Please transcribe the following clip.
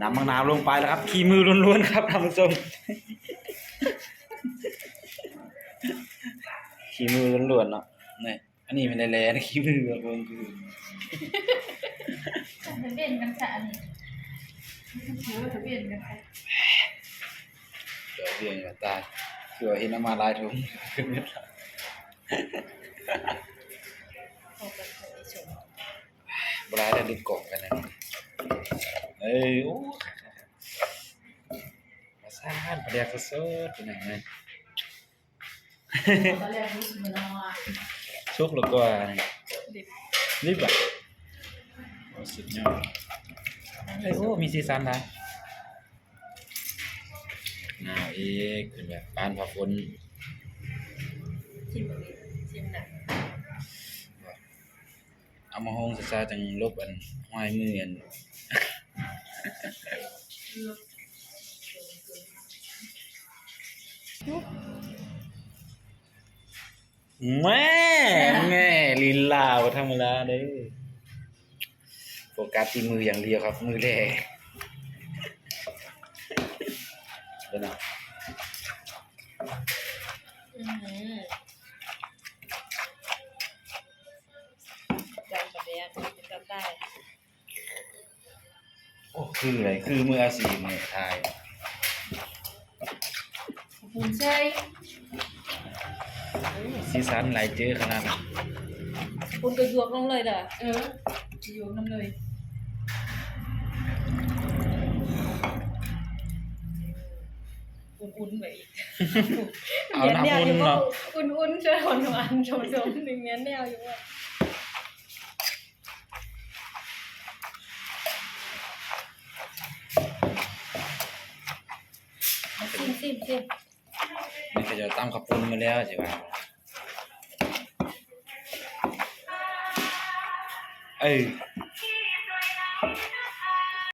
น้ำมะนาวลงไปแล้วครับขี้มือล้วนๆครับท่านผู้ชมขี้มือล้วนๆเนาะนี่อันนี้ไม่ได้แลนะขี้มือแบบมันคือทะเบียนกันค่ะอันนี้ถือว่าทะเบียนกันค่ะเดี๋ยวเรียนกับตายคือว่าเห็นน้ำมาลายทุ่งขึ้นเม็ดละเขากันเคยชมบลายแต่ดึกกบกันนะ เอ้ยโอ้มาซ่านประเดี๋ยวสดๆเป็นยังไงตอนแรกรู้สึกเหมือนเราอะชุกแล้วก็ดิบรีบอะโอ้สุดยอดเอ้ยโอ้มีสีสันนะหนาวอีกเป็นแบบปานพอฝนชิมแบบนี้ชิมหนักเอามาห้องซาๆจังลบอันห้อยมืออัน แม่แม่ลีลาบ่ธรรมดาเด้อโฟกัสที่มืออย่างเดียวครับ มือแรกเป็นไงอื โอ้คืออะไรคือมืออาชีพเนี่ยทายหุ่นใช่ซีซันหลายเจอขนาดนั้นคุณก็ยวกลงเลยเด้อเออยวกน้ำเลยอุ่นๆไปอีกเอาน้ำแนวอุ่นอยู่ว่าเนาะอุ่นๆช่วยหอนหวานชมชมหนึ่งเงี้ยแนวอยู่ว่า ซิมซิมซิมนี่ก็จะตำขับปุ้นมาแล้วใช่ไหมเอ้ย